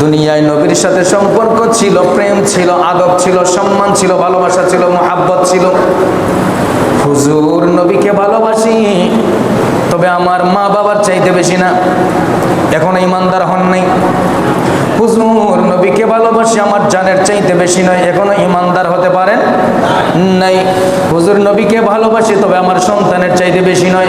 দুনিয়ায় নবীর সাথে সম্পর্ক ছিল, প্রেম ছিল, আদব ছিল, সম্মান ছিল, ভালোবাসা ছিল, মোহাব্বত ছিল। হুজুর নবীকে ভালোবাসি তবে আমার মা বাবার চাইতে বেশি না। এখনও ইমানদার হন নাই। হুজুর, নবীকে ভালোবাসি, আমার জানের চাইতে বেশি নয়। এখনও ইমানদার হতে পারেন নাই। হুজুর, নবীকে ভালোবাসি, তবে আমার সন্তানের চাইতে বেশি নয়।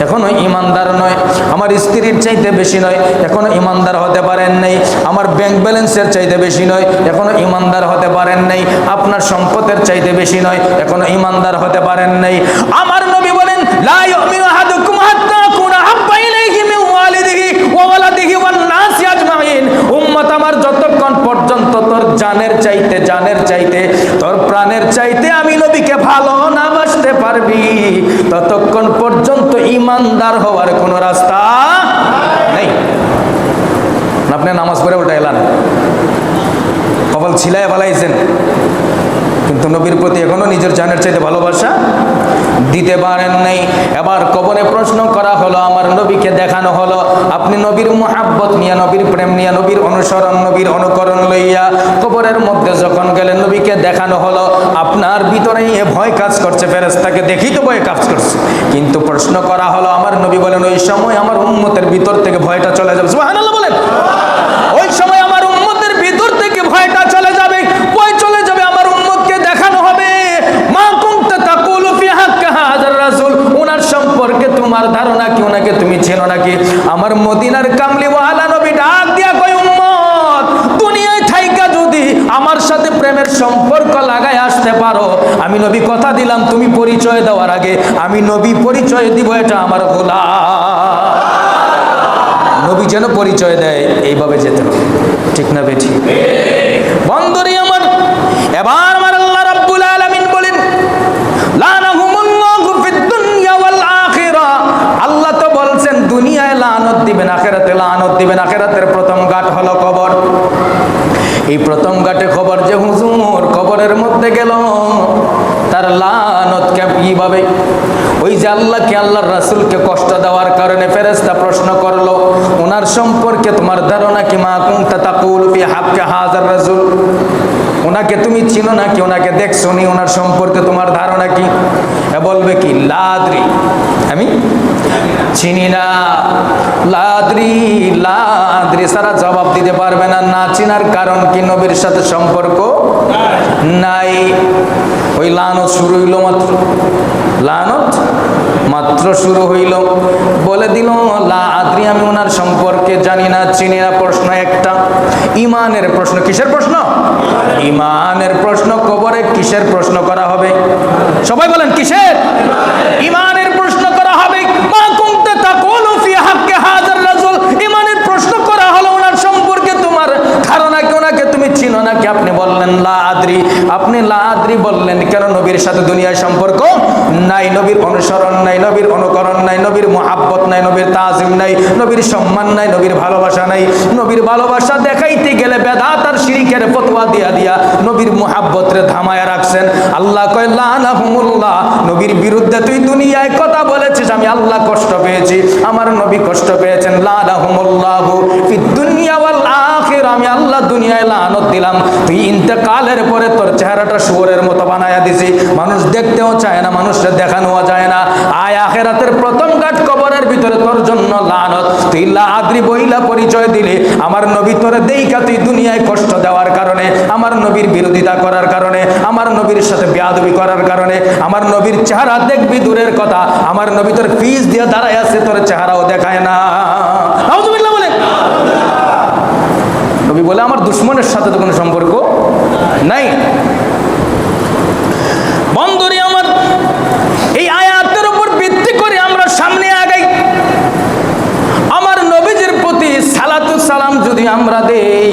এখনও ইমানদার নয়। আমার স্ত্রীর চাইতে বেশি নয়। এখনও ইমানদার হতে পারেন নাই। আমার ব্যাংক ব্যালেন্সের চাইতে বেশি নয়। এখনও ইমানদার হতে পারেন নাই। আপনার সম্পদের চাইতে বেশি নয়। এখনও ইমানদার হতে পারেন নাই। আমার নবী বলেন, লা তোর জানের চাইতে জানের চাইতে, তোর প্রাণের চাইতে আমি নবীকে ভালো না বাসতে পারবি। ততক্ষণ পর্যন্ত ইমানদার হওয়ার কোনো রাস্তা নেই। আপনি নামাজ পড়ে ওটা এলান। কপাল ছিলায় ফেলাইছেন কিন্তু নবীর প্রতি এখনও নিজের জানের চাইতে ভালোবাসা দিতে পারেন নাই। এবার কবরে প্রশ্ন করা হলো, আমার নবীকে দেখানো হলো, আপনি নবীর মোহাব্বত নিয়ে, নবীর প্রেম নিয়ে, নবীর অনুসরণ, নবীর অনুকরণ লইয়া কবরের মধ্যে যখন গেলেন, নবীকে দেখানো হলো, আপনার ভিতরে এ ভয় কাজ করছে ফেরেস্তাকে দেখি তো ভয় কাজ করছে। কিন্তু প্রশ্ন করা হলো, আমার নবী বলেন, ওই সময় আমার উম্মতের ভিতর থেকে ভয়টা চলে যাবে। বলেন ওই সময় আমার উম্মতের ভিতর থেকে ভয়টা চলে যাবে ভয় চলে যাবে আমার উম্মতকে দেখানো হবে মা কুনতা তাকুলু ফি হাক্কা হাযার রাসূল ওনার সম্পর্কে তোমার ধারণা কি ওনাকে তুমি চেনো নাকি আমার মদিনার কামলি ওয়ালা নবী ডাক দিয়া কই উম্মত দুনিয়ায় থাইকা যদি আমার সাথে প্রেমের সম্পর্ক লাগায় আসতে পারো আমি নবী কথা দিলাম, তুমি পরিচয় দেওয়ার আগে আমি নবী পরিচয় দিব, এটা আমার গোলা নবী যেন পরিচয় দেয়, এইভাবে যেতে হবে। ঠিক না বেঠি? বন্ধুরি আমার, এবার আমার আল্লাহ রাব্বুল আলামিন বলেন লানাহুমুল্লাহু ফিদ দুনিয়া ওয়াল আখিরা। আল্লাহ তো বলছেন, দুনিয়ায় লানত দিবেন, আখিরাতে লানত দিবেন। আখিরাতের প্রথম ঘাট হলো কবর। এই প্রথম ঘাটে খবর যে হুজুর, কবরের মধ্যে গেল। তার লানত কীভাবে? ওই যে আল্লাহকে আল্লাহর রাসূলকে কষ্ট দেওয়ার কারণে ফেরেশতা প্রশ্ন করল ওনার সম্পর্কে তোমার ধারণা কি? মা কুনতা তাকুল ফি হাক্কা হাজার রাসূল? ওনাকে তুমি চিনো নাকি? ওনাকে দেখছ নি ওনার সম্পর্কে তোমার ধারণা কি? বলবে কি? লাদ্রি। আমি? চিনি না। লাদ্রি? লাদ্রি? সারা জবাব দিতে পারবে না। না চিনার কারণ কি? নবীর সাথে সম্পর্ক নাই। ওই লানত শুরু হইল মাত্র। লানত মাত্র শুরু হইল। বলে দিল, লা আদ্রি, আমি ওনার সম্পর্কে জানি না, চিনি না, প্রশ্ন একটা। ইমানের প্রশ্ন, কিসের প্রশ্ন? ইমানের প্রশ্ন, কবরে কিসের প্রশ্ন করা হবে? সবাই বলেন, কিসের? ইমানের প্রশ্ন করা হবে মা কুনতা তাকুলু ফি হাক্কি হাযার রাজুল ইমানের প্রশ্ন করা হলো ওনার সম্পর্কে তোমার ধারণা কি ওনাকে তুমি চিনো নাকি আপনি বললেন, লা আদ্রি। আপনি লা আদ্রি বললেন, কেন নবীর সাথে দুনিয়ার সম্পর্ক নাই? নবীর অনুসরণ নাই, নবীর অনুকরণ নাই, নবীর মোহাব্বত নাই, নবীর তাজিম নাই, নবীর সম্মান নাই, নবীর ভালোবাসা নাই। নবীর ভালোবাসা দেখাইতে গেলে বেদাত আর শিরিকের ফতোয়া দিয়া দিয়া নবীর মোহাব্বত রে থামায়া রাখছেন। আল্লাহ কয় লানাহুমুল্লাহ নবীর বিরুদ্ধে তুই দুনিয়ায় কথা বলেছিস, আমি আল্লাহ কষ্ট পেয়েছি, আমার নবী কষ্ট পেয়েছেন। লানাহুমুল্লাহ ফিদ দুনিয়া আমি আল্লাহ দুনিয়ায় লানত দিলাম। তুই ইন্তেকালের পরে তোর চেহারাটা শুয়োরের মতো বানায়া দিছি। মানুষ দেখতেও চায় না মানুষকে দেখানো যায় না। আয় আখেরাতের প্রথম ঘাট কবরের ভিতরে তোর জন্য লানত। তুই লাদ্রি বইলা পরিচয় দিলি। আমার নবী তোরে দেইকা তুই দুনিয়ায় কষ্ট দেওয়ার কারণে, আমার নবীর বিরোধিতা করার কারণে, আমার নবীর সাথে বেয়াদবি করার কারণে, আমার নবীর চেহারা দেখবি দূরের কথা। আমার নবী তোর ফিস দিয়ে দাঁড়ায় আছে, তোর চেহারাও দেখায় না নাউজুবিল্লাহ বলে নবী বলে আমার দুশ্মনের সাথে তো কোনো সম্পর্ক নাই। আমার সামনে আমার প্রতি সালাম যদি আমরা দেই,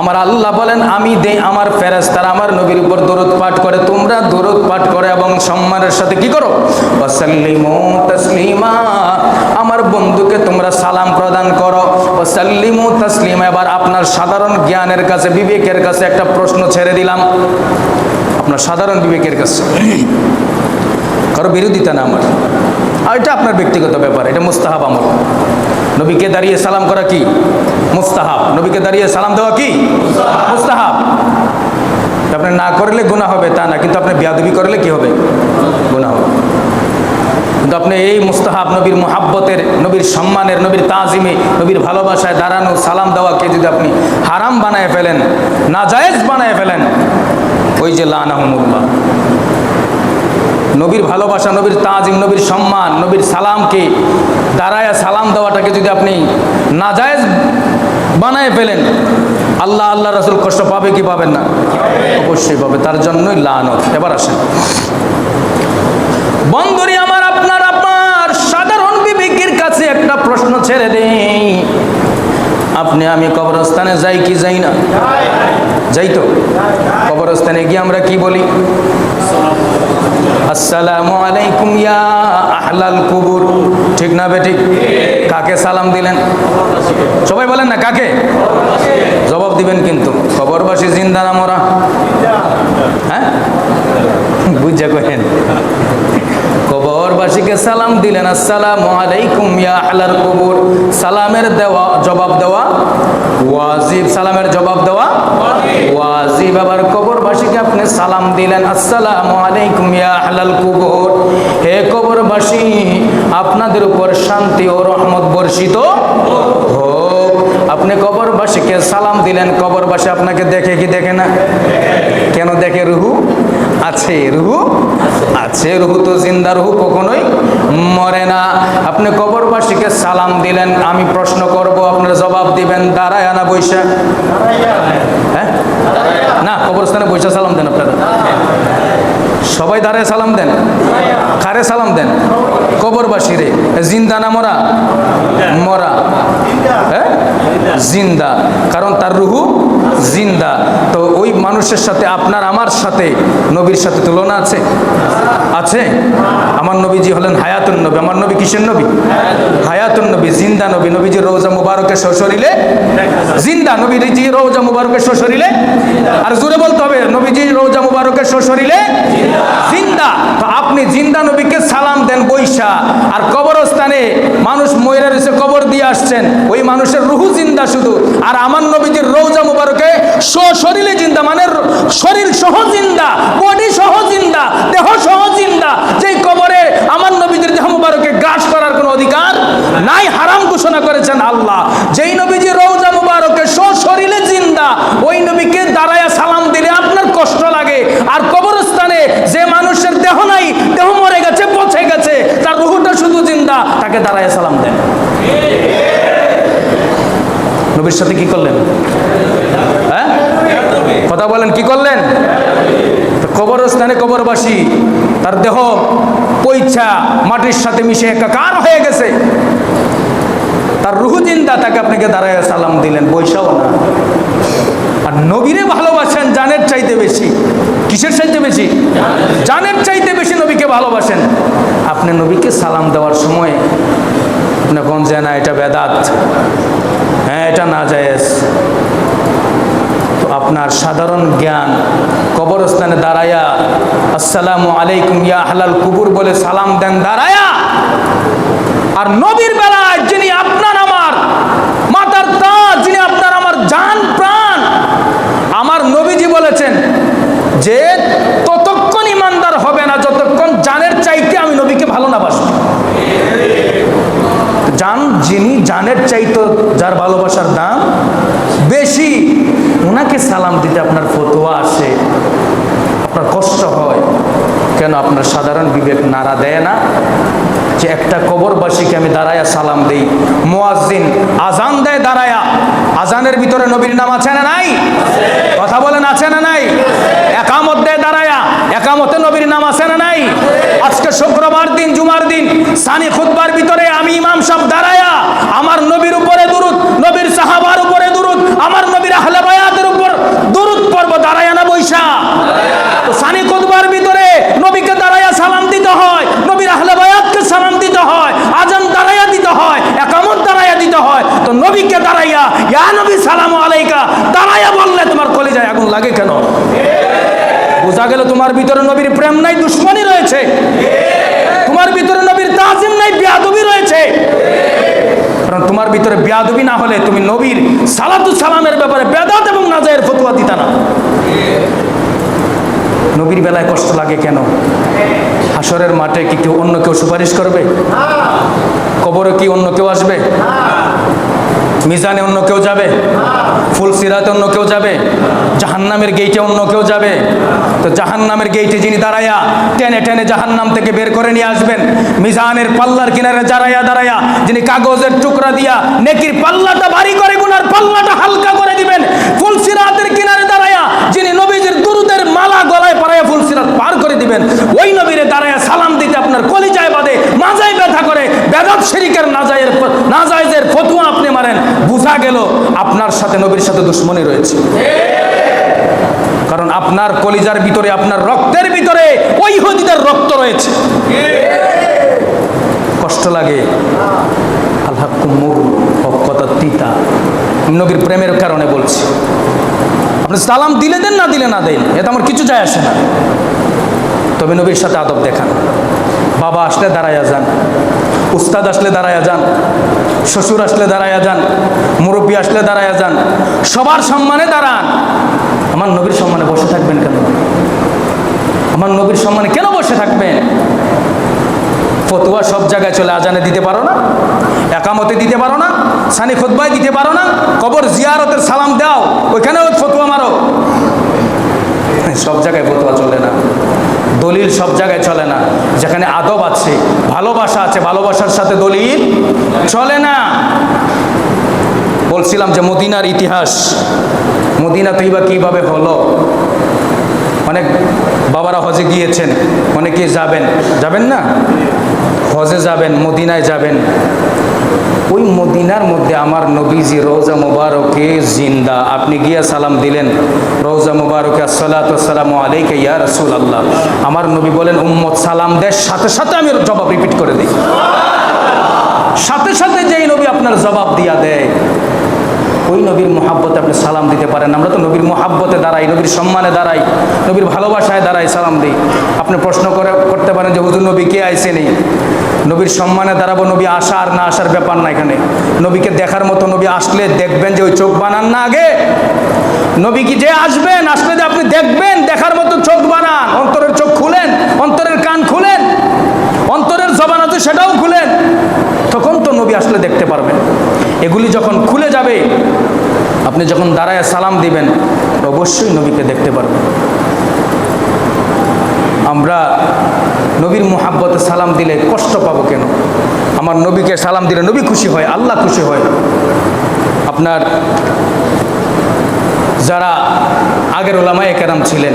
আমার আল্লাহ বলেন, আমি দেই আমার ফেরেস্তারা আমার নবীর উপর দরুদ পাঠ করে, তোমরা দরুদ পাঠ করে এবং সম্মানের সাথে কি করো? তাসলিমা। আমার বন্ধুকে তোমরা সালাম প্রদান করো। ওয়াসাল্লিমু তাসলিমা। এবার আপনার সাধারণ জ্ঞানের কাছে, বিবেকের কাছে একটা প্রশ্ন ছেড়ে দিলাম। আপনার সাধারণ বিবেকের কাছে। কারও বিরোধিতা না আমার। আর এটা আপনার ব্যক্তিগত ব্যাপার, এটা মুস্তাহাব আমল। নবীকে দাঁড়িয়ে সালাম করা কি? মুস্তাহাব। নবীকে দাঁড়িয়ে সালাম দেওয়া কি? মুস্তাহাব। আপনি না করলে গুনাহ হবে তা না, কিন্তু আপনি বিয়াদবি করলে কি হবে? গুনাহ হবে। কিন্তু আপনি এই মুস্তাহাব নবীর মোহাব্বতের, নবীর সম্মানের, নবীর তাজিমে, নবীর ভালোবাসায় দাঁড়ানো, সালাম দেওয়াকে যদি আপনি হারাম বানায় ফেলেন, নাজায়েজ বানায় ফেলেন, ওই যে লানাহমুল্লাহ। নবীর ভালোবাসা, নবীর তাজিম, নবীর সম্মান, নবীর সালামকে দাঁড়ায় সালাম দেওয়াটাকে যদি আপনি নাজায়েজ বানায় ফেলেন আল্লাহ আল্লাহ রসুল কষ্ট পাবে কি পাবেন না? অবশ্যই পাবে। তার জন্যই লানত। এবার আসেন। বন্ধুরি আমার, আপনার আপনার সাধারণ বিবেকের কাছে একটা প্রশ্ন ছেড়ে দেই। আপনি, আমি কবরস্থানে যাই কি যাই না? যাই তো। কবরস্থানে গিয়ে আমরা কি বলি? আসসালামু আলাইকুম ইয়া আহলাল কুবুর। ঠিক না বেঠিক কাকে সালাম দিলেন? সবাই বলেন না, কাকে? জবাব দিবেন কিন্তু। খবরবাসী জিন্দা না মরা। হ্যাঁ? বুঝা কবরবাসীকে সালাম দিলেন, আসসালামু আলাইকুম ইয়া আহলাল কুবুর। সালামের দেওয়া জবাব দেওয়া ওয়াজিব। সালামের জবাব দেওয়া ওয়াজিব। আবার কবরবাসীকে আপনি সালাম দিলেন, আসসালামু আলাইকুম ইয়া আহলাল কুবুর। হে কবরবাসী, আপনাদের উপর শান্তি ও রহমত বর্ষিত হোক। আপনি কবরবাসীকে সালাম দিলেন, কবরবাসী আপনাকে দেখে কি দেখে না? কেন দেখে রুহু? আছে রুহু? আছে রুহু তো জিন্দা রুহু কখনোই মরে না। আপনি কবরবাসীকে সালাম দিলেন, আমি প্রশ্ন করব, আপনার জবাব দিবেন, দাঁড়ায় না বৈশা হ্যাঁ? না, কবরস্থানে বৈশা সালাম দেন আপনারা। সবাই দাঁড়ায় সালাম দেন। কারে সালাম দেন? কবরবাসী রে। জিন্দা না মরা? মরা। হ্যাঁ? জিন্দা। কারণ তার রুহু জিন্দা। তো ওই মানুষের সাথে আপনার, আমার সাথে নবীর সাথে তুলনা আছে? আছে? আমার নবীজি হলেন হায়াতুন নবী। আমার নবী কিসের নবী? হায়াতুন নবী, জিন্দা নবী। নবীজি রোজা মুবারকের শ্বশরিলে জিন্দা। নবীজি রোজা মুবারকের শ্বশরিলে আর জোরে বলতে হবে, নবীজি রোজা মুবারকের শ্বশরিলে জিন্দা। তো আপনি জিন্দা নবীকে সালাম দেন বৈশা। আর কবরস্থানে মানুষ ময়রা রয়েছে, কবর দিয়ে আসছেন। ওই মানুষের রুহু জিন্দা শুধু। আর আমার নবীজির রৌজা মুবারকে শরীরে জিন্দা মানে শরীর সহ জিন্দা, বডি সহ জিন্দা, দেহ সহ জিন্দা। যেই কবরে আমার নবীজির দেহ মুবারকে গাছ করার কোনো অধিকার নাই হারাম ঘোষণা করেছেন আল্লাহ। যেই নবীজি রৌজা মুবারকে শরীরে জিন্দা, ওই নবীকে দাঁড়ায়া সালাম দিলে আপনার কষ্ট লাগে। আর কবরস্থানে যে মানুষের দেহ নাই, দেহ মরে গেছে, পচে গেছে, তার রুহুটা শুধু জিন্দা, তাকে দাঁড়ায় সালাম দেন। নবীর সাথে কি করলেন? হ্যাঁ? কথা বলেন, কি করলেন? কবরস্থানে কবরবাসী, তার দেহ, পৈছা, মাটির সাথে মিশে একাকার হয়ে গেছে। তার রুহু জিন্দা তাকে আপনাকে দাঁড়ায় সালাম দিলেন বৈশাও না। আর নবীরে ভালোবাসেন, জানের চাইতে বেশি। কিসের চাইতে বেশি? জানের চাইতে বেশি নবীকে ভালোবাসেন। আপনি নবীকে সালাম দেওয়ার সময় আপনি কোন যে না, এটা বেদাত। হ্যাঁ এটা না জায়েজ। আপনার সাধারণ জ্ঞান কবরস্থানে দাঁড়ায়া, আসসালামু আলাইকুম ইয়া হালাল কুবুর বলে সালাম দেন, দাঁড়ায়া। আর নবীর বেলায় যিনি আপনার আমার মাতার তাজ যিনি আপনার আমার জান প্রাণ আমার নবীজি বলেছেন যে ততক্ষণ ইমানদার হবে না যতক্ষণ জানের চাইতে আমি নবীকে ভালো না বাসবো জান, যিনি জানের চাইতো যার ভালোবাসার দাম বেশি ওনাকে সালাম দিতে আপনার ফতোয়া আসে, আপনার কষ্ট হয়। কেন আপনার সাধারণ বিবেক নাড়া দেয় না? যে একটা কবরবাসীকে আমি দাঁড়ায়া সালাম দেই। মুয়াজ্জিন আজান দেয় দাঁড়ায়া। আজানের ভিতরে নবীর নাম আছে না নাই? কথা বলেন, আছে না নাই? একামত দেয় দাঁড়ায়া। একামতে নবীর নাম আছে না নাই? আজকে শুক্রবার দিন, জুমার দিন, সানি খুতবার ভিতরে আমি ইমাম সব দাঁড়ায়া আমার নবীর উপরে দুরুদ, নবীর সাহাবার উপরে দুরুদ, আমার নবীর আহলে বায়াতের উপর দুরুদ পর্ব দাঁড়ায়া না বৈশা তো সানি খুতবার ভিতরে নবীকে দাঁড়ায়া সালাম দিতে হয় নবীর আহলে বায়াতকে সালাম দিতে হয় আজান দাঁড়াইয়া দিতে হয় একামত দাঁড়াইয়া দিতে হয় তো নবীকে দাঁড়াইয়া ইয়া নবী সালাম আলাইকা দাঁড়াইয়া বললে তোমার কলিজায় আগুন লাগে কেন বোঝা গেল তোমার ভিতরে নবীর প্রেম নাই, দুশ্মনী রয়েছে। তোমার ভিতরে নবীর তাজিম নাই, বিয়াদবি রয়েছে। কারণ তোমার ভিতরে বেয়াদবি না হলে তুমি নবীর সালাতু সালামের ব্যাপারে বেদাত এবং নাজায়ের ফতুয়া দিতা না। নবীর বেলায় কষ্ট লাগে কেন? হাসরের মাঠে কি কেউ অন্য কেউ সুপারিশ করবে? কবরে কি অন্য কেউ আসবে? মিজানে অন্য কেউ যাবে? ফুল সিরাতে অন্য কেউ যাবে? জাহান্নামের গেইটে অন্য কেউ যাবে? তো জাহান্নামের গেইটে যিনি দাঁড়ায়া, টেনে টেনে জাহান্নাম থেকে বের করে নিয়ে আসবেন। মিজানের পাল্লার কিনারে দাঁড়ায়া দাঁড়ায়া যিনি কাগজের টুকরা দিয়া নেকির পাল্লাটা ভারী করে, গুনার পাল্লাটা হালকা করে দিবেন। ফুল সিরাতের কিনারে দাঁড়ায়া যিনি নবীজির দুরুদের মালা গলায় পরাইয়া ফুল সিরাত পার করে দিবেন। ওই নবীরে দাঁড়ায়া সালাম দিতে আপনার কলিজায় বাদে মাজায় ব্যথা করে, বেদাত শরিকের নাজায়ের মারেন বুঝা গেল, আপনার সাথে নবীর সাথে দুশ্মনী রয়েছে। কারণ আপনার কলিজার ভিতরে, আপনার রক্তের ভিতরে ওই হদিদের রক্ত রয়েছে। কষ্ট লাগে। আল্লাহ কুমুর কথা তিতা। নবীর প্রেমের কারণে বলছি। আপনি সালাম দিলে দেন, না দিলে না দেন, এতে আমার কিছু যায় আসে না। তবে নবীর সাথে আদব দেখান। বাবা আসলে দাঁড়াইয়া যান। উস্তাদ আসলে দাঁড়াইয়া যান, শ্বশুর আসলে দাঁড়াইয়া যান, মুরব্বী আসলে দাঁড়াইয়া যান, সবার সম্মানে দাঁড়ান। আমার নবীর সম্মানে বসে থাকবেন কেন? আমার নবীর সম্মানে কেন বসে থাকবেন? ফতুয়া সব জায়গায় চলে আজানে দিতে পারো না, একামতে দিতে পারো না, সানি খুতবায় দিতে পারো না, কবর জিয়ারতের সালাম দাও, ওইখানেও ফতুয়া মারো। সব জায়গায় ফতুয়া চলে না। দলিল সব জায়গায় চলে না। যেখানে আদব আছে, ভালোবাসা আছে, ভালোবাসার সাথে দলিল চলে না। বলছিলাম যে মদিনার ইতিহাস, মদিনা তৈবা কীভাবে হলো? অনেক বাবারা হজে গিয়েছেন, অনেকে যাবেন। যাবেন না? হজে যাবেন, মদিনায় যাবেন। ওই মদিনার মধ্যে আমার নবীজি রোজা মুবারকে জিন্দা। আপনি গিয়া সালাম দিলেন। রোজা মুবারকে আসসালাম আলাইকে ইয়া রসুল আল্লাহ আমার নবী বলেন, উম্মত, সালাম দেশ, সাথে সাথে আমি জবাব রিপিট করে দিই। সাথে সাথে যেই নবী আপনার জবাব দিয়া দেয় ওই নবীর মোহাব্বতে আপনি সালাম দিতে পারেন। আমরা তো নবীর মোহাব্বতে দাঁড়াই, নবীর সম্মানে দাঁড়াই, নবীর ভালোবাসায় দাঁড়াই সালাম দিই। আপনি প্রশ্ন করে, করতে পারেন যে, হুজুর, নবী কে আইসেনি নবীর সম্মানে দাঁড়াবো, নবী আসা আর না আসার ব্যাপার না এখানে। নবীকে দেখার মতো নবী আসলে দেখবেন যে, ওই চোখ বানান না আগে। নবী কি যে আসবেন, আসলে যে আপনি দেখবেন, দেখার মতো চোখ বানান। অন্তরের চোখ খুলেন, অন্তরের কান খুলেন, অন্তরের জবান আছে সেটাও খুলেন। তখন তো নবী আসলে দেখতে পারবেন। এগুলি যখন খুলে যাবে আপনি যখন দাঁড়ায় সালাম দিবেন অবশ্যই নবীকে দেখতে পারবেন। আমরা নবীর মোহাব্বতে সালাম দিলে কষ্ট পাবো কেন? আমার নবীকে সালাম দিলে নবী খুশি হয়, আল্লাহ খুশি হয়। আপনার যারা আগের ওলামা একেরাম ছিলেন,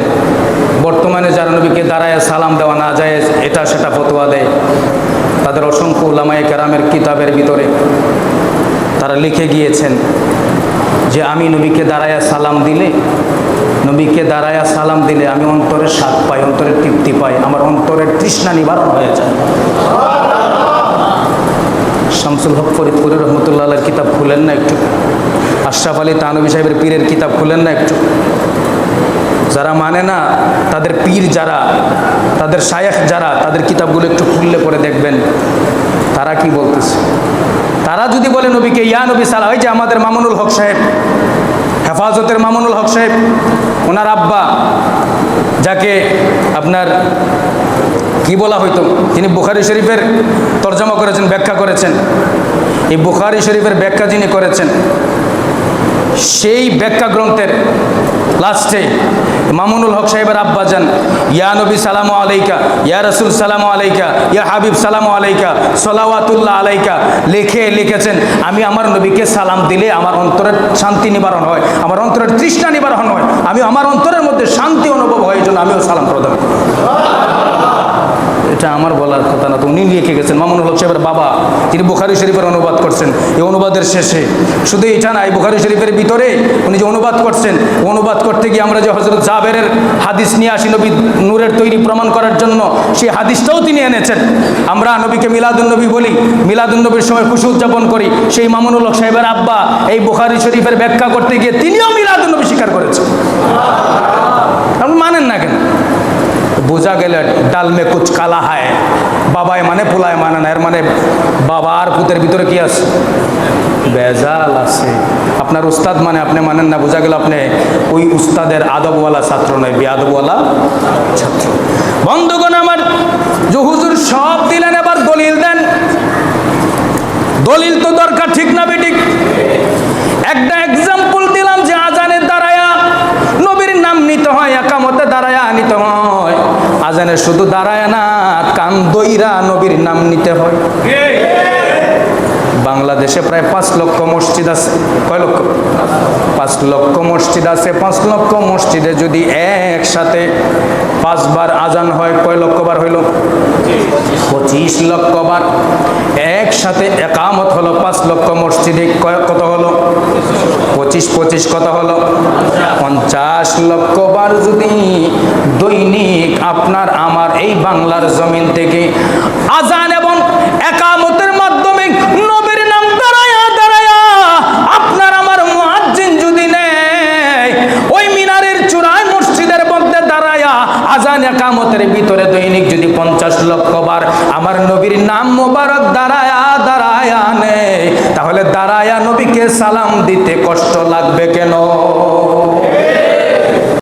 বর্তমানে যারা নবীকে দাঁড়ায় সালাম দেওয়া না যায়, এটা সেটা ফতোয়া দেয়। তাদের অসংখ্য ওলামায়ে কেরামের কিতাবের ভিতরে তারা লিখে গিয়েছেন যে আমি নবীকে দাঁড়ায়া সালাম দিলে, নবীকে দাঁড়ায়া সালাম দিলে আমি অন্তরের স্বাদ পাই অন্তরের তৃপ্তি পাই, আমার অন্তরের তৃষ্ণা নিবারণ হয়ে যায়। শামসুল হক ফরিদপুরের রহমতুল্লাহ কিতাব খুলেন না একটু। আশরাফ আলী তানবী সাহেবের পীরের কিতাব খুলেন না একটু। যারা মানে না, তাদের পীর যারা, তাদের শায়েখ যারা, তাদের কিতাবগুলো একটু খুললে পরে দেখবেন। তারা কি বলতেছে? তারা যদি বলে নবীকে, ইয়া নবী সালা ওই যে আমাদের মামুনুল হক সাহেব, হেফাজতের মামুনুল হক সাহেব, ওনার আব্বা, যাকে আপনার কি বলা হইতো? তিনি বুখারি শরীফের তর্জমা করেছেন, ব্যাখ্যা করেছেন। এই বুখারি শরীফের ব্যাখ্যা যিনি করেছেন, সেই ব্যাখ্যা গ্রন্থের লাস্টে মামুনুল হক সাহেবের আব্বা যান, ইয়া নবী সালাম আলাইকা, ইয়া রসুল সালাম আলাইকা, ইয়া হাবিব সালাম আলাইকা, সলাওয়াতুল্লাহ আলাইকা লিখে লিখেছেন, আমি আমার নবীকে সালাম দিলে আমার অন্তরের শান্তি নিবারণ হয়, আমার অন্তরের তৃষ্ণা নিবারণ হয়, আমি আমার অন্তরের মধ্যে শান্তি অনুভব হয়, এই জন্য আমিও সালাম প্রদান করি। এটা আমার বলার কথা না। তো উনি লিখে গেছেন? মামুনুল হক সাহেবের বাবা, তিনি বুখারি শরীফের অনুবাদ করছেন এই অনুবাদের শেষে। শুধু এটা না, এই বুখারি শরীফের ভিতরে উনি যে অনুবাদ করছেন, অনুবাদ করতে গিয়ে আমরা যে হজরত জাবেরের হাদিস নিয়ে আসি নবী নূরের তৈরি প্রমাণ করার জন্য, সেই হাদিসটাও তিনি এনেছেন। আমরা নবীকে মিলাদুল নবী বলি মিলাদুল নবীর সময় খুশি উদযাপন করি, সেই মামুনুল সাহেবের আব্বা এই বুখারি শরীফের ব্যাখ্যা করতে গিয়ে তিনিও মিলাদুল নবী স্বীকার করেছেন। মানেন না কেন? বোঝা গেলে ডাল মে কুচ কালা হায়। বাবায় মানে পোলায় মানে না, এর মানে বাবা আর পুতের ভিতরে কি আছে? বেজাল আছে। আপনার উস্তাদ মানে আপনি মানেন না, বোঝা গেল আপনি ওই উস্তাদের আদবওয়ালা ছাত্র নয় বেআদবওয়ালা ছাত্র। বন্ধুগণ আমার, যে হুজুর সব দিলেন, এবার দলিল দেন। দলিল তো দরকার, ঠিক না বেঠিক? একটা এক্সাম্পল দিলাম, যে আজানের দাঁড়ায়া, নবীর নাম নিতে হয়, একামতে দাঁড়ায়া নিতে হয়। আজানে শুধু দাঁড়ায় না কান দইরা নবীর নাম নিতে হয়। বাংলাদেশে প্রায় পাঁচ লক্ষ মসজিদ আছে। কয় লক্ষ? পাঁচ লক্ষ মসজিদ আছে। পাঁচ লক্ষ মসজিদে যদি একসাথে পাঁচবার আজান হয়, কয় লক্ষ বার হইল? পঁচিশ লক্ষ বার। একসাথে একামত হলো, পাঁচ লক্ষ মসজিদে কত হলো? পঁচিশ পঁচিশ কত হলো? পঞ্চাশ লক্ষ বার যদি দৈনিক আপনার, আমার এই বাংলার জমিন থেকে আজান আজান একামতের ভিতরে দৈনিক যদি পঞ্চাশ লক্ষ বার আমার নবীর নাম মোবারক দাঁড়ায়া দাঁড়ায়া নেয় তাহলে দাঁড়ায়া নবীকে সালাম দিতে কষ্ট লাগবে কেন?